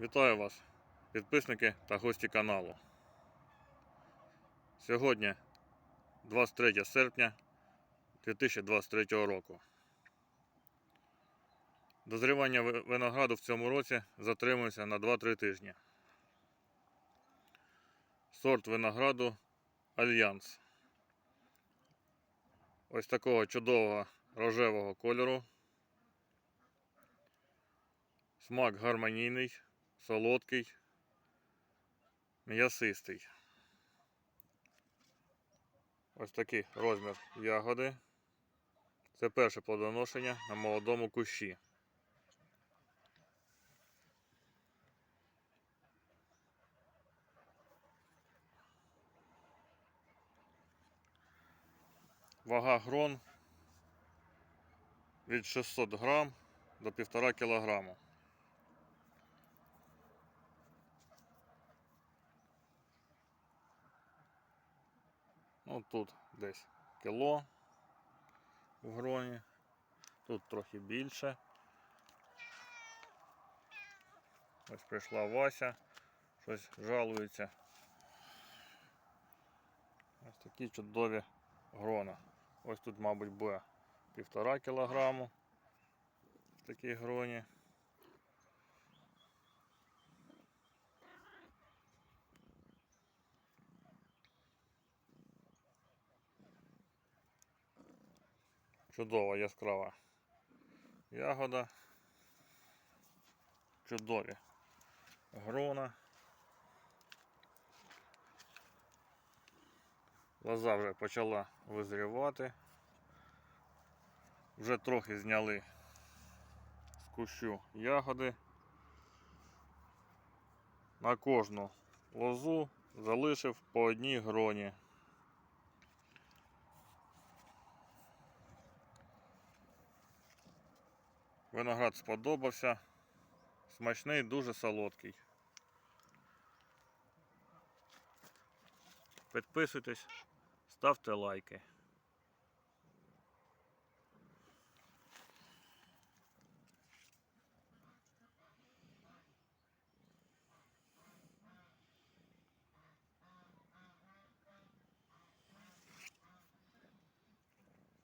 Вітаю вас, підписники та гості каналу. Сьогодні 23 серпня 2023 року. Дозрівання винограду в цьому році затримується на 2-3 тижні. Сорт винограду Альянс. Ось такого чудового рожевого кольору. Смак гармонійний, солодкий, м'ясистий. Ось такий розмір ягоди. Це перше плодоношення на молодому кущі. Вага грон від 600 грам до 1,5 кілограму. Тут десь кіло в гроні, тут трохи більше. Ось прийшла Вася, щось жалується. Ось такі чудові грона. Ось тут, мабуть, буде півтора кілограму в такій гроні. Чудова яскрава ягода. Чудові грона. Лоза вже почала визрівати. Вже трохи зняли з кущу ягоди. На кожну лозу залишив по одній гроні. Виноград сподобався. Смачний, дуже солодкий. Підписуйтесь, ставте лайки.